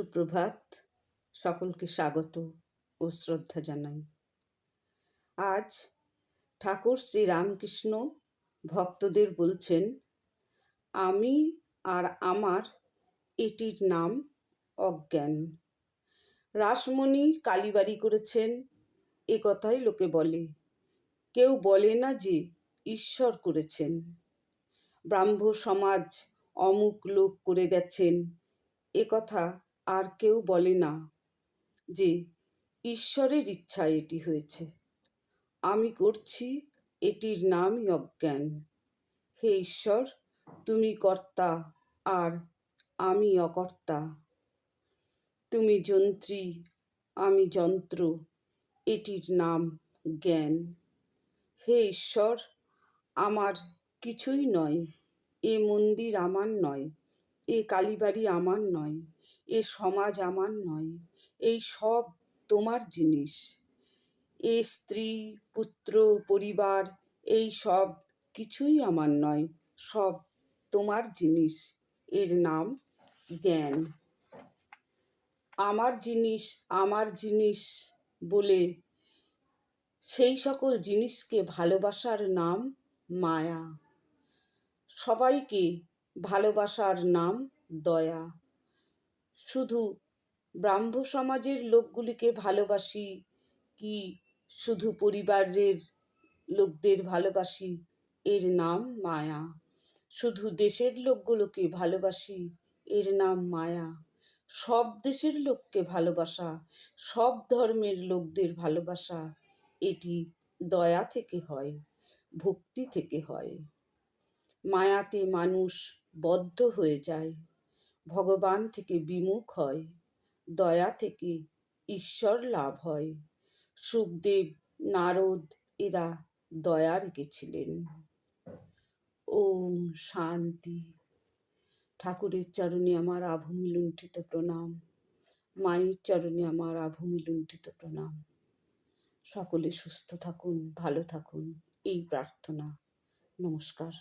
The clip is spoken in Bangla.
সুপ্রভাত। সকলকে স্বাগত ও শ্রদ্ধা জানাই। আজ ঠাকুর শ্রী রামকৃষ্ণ ভক্তদের বলছেন, আমি আর আমার এটির নাম অজ্ঞান। রাসমণি কালীবাড়ি করেছেন, এ কথাই লোকে বলে। কেউ বলে না যে ঈশ্বর করেছেন। ব্রাহ্ম সমাজ অমুক লোক করে গেছেন, এ কথা আর কেউ বলে না যে, ঈশ্বরের ইচ্ছায় এটি হয়েছে। আমি করছি এটির নামই অজ্ঞান। হে ঈশ্বর, তুমি কর্তা আর আমি অকর্তা। তুমি যন্ত্রী, আমি যন্ত্র, এটির নাম জ্ঞান। হে ঈশ্বর, আমার কিছুই নয়, এ মন্দির আমার নয়, এ কালীবাড়ি আমার নয়। এ সমাজ আমার নয়, এই সব তোমার জিনিস। এ স্ত্রী, পুত্র, পরিবার, এই সব কিছুই আমার নয়, সব তোমার জিনিস। এর নাম জ্ঞান। আমার জিনিস আমার জিনিস বলে সেই সকল জিনিসকে ভালোবাসার নাম মায়া। সবাইকে ভালোবাসার নাম দয়া। শুধু ব্রাহ্ম সমাজের লোকগুলিকে ভালোবাসি কি শুধু পরিবারের লোকদের ভালোবাসি? এর নাম মায়া। শুধু দেশের লোকগুলোকে ভালোবাসি, এর নাম মায়া। সব দেশের লোককে ভালোবাসা, সব ধর্মের লোকদের ভালোবাসা, এটি দয়া থেকে হয়, ভক্তি থেকে হয়। মায়াতে মানুষ বদ্ধ হয়ে যায়। ভগবান থেকে বিমুখ হয়, দয়া থেকে ঈশ্বর লাভ হয়। সুখদেব, নারদ এরা দয়া রেখেছিলেন ওম শান্তি। ঠাকুরের চরণে আমার আভূমি লুণ্ঠিত প্রণাম। মায়ের চরণে আমার আভূমি লুণ্ঠিত প্রণাম। সকলে সুস্থ থাকুন, ভালো থাকুন, এই প্রার্থনা। নমস্কার।